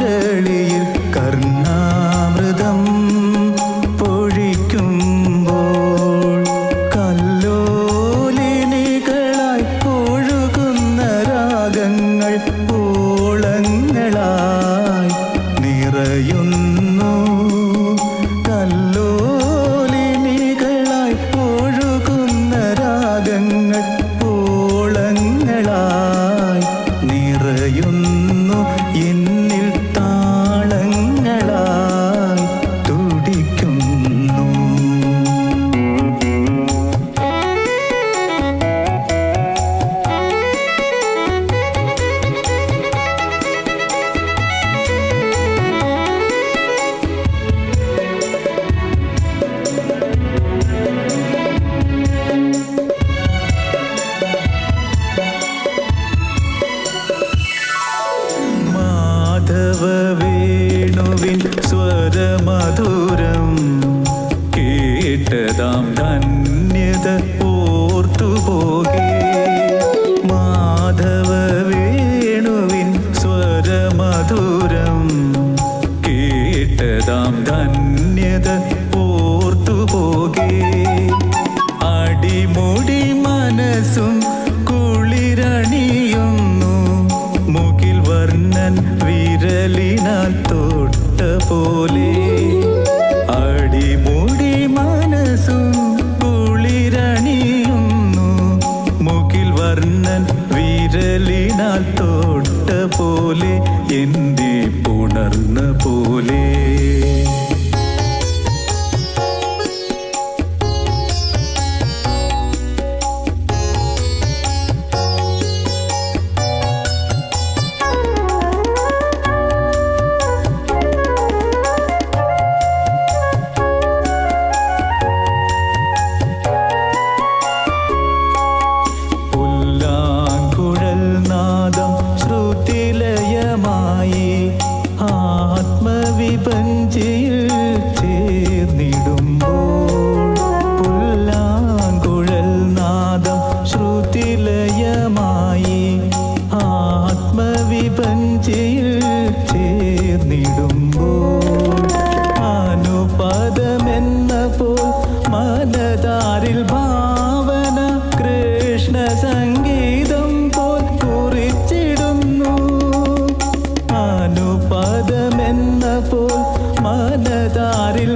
മുരളിയിൽ കർണാമൃതം പൊഴിക്കുമ്പോൾ കല്ലോലിനികളായി ഒഴുകുന്ന രാഗങ്ങൾ നിറയുന്നു. രാഗങ്ങൾ നിറയുന്നു. സ്വരമധുരം കേട്ടതാം ധന്യത ഓർത്തുപോകെ. മാധവ വേണുവിൻ സ്വരമധുരം കേട്ടതാം ധന്യത പോലെ അടിമുടി മനസ്സും കുളിരണിയുന്നു. മുകിൽ വർണൻ വിരലിനാൽ തൊട്ട പോലെ എന്റെ പുണർന്ന പോലെ പഞ്ചിയിൽ ചേർന്നിടുമ്പോൾ അനുപദമെന്ന പോൽ മനതാരിൽ ഭാവന കൃഷ്ണ സംഗീതം പോൽ കുറിച്ചിടുന്നു. അനുപദമെന്ന പോൽ മനതാരിൽ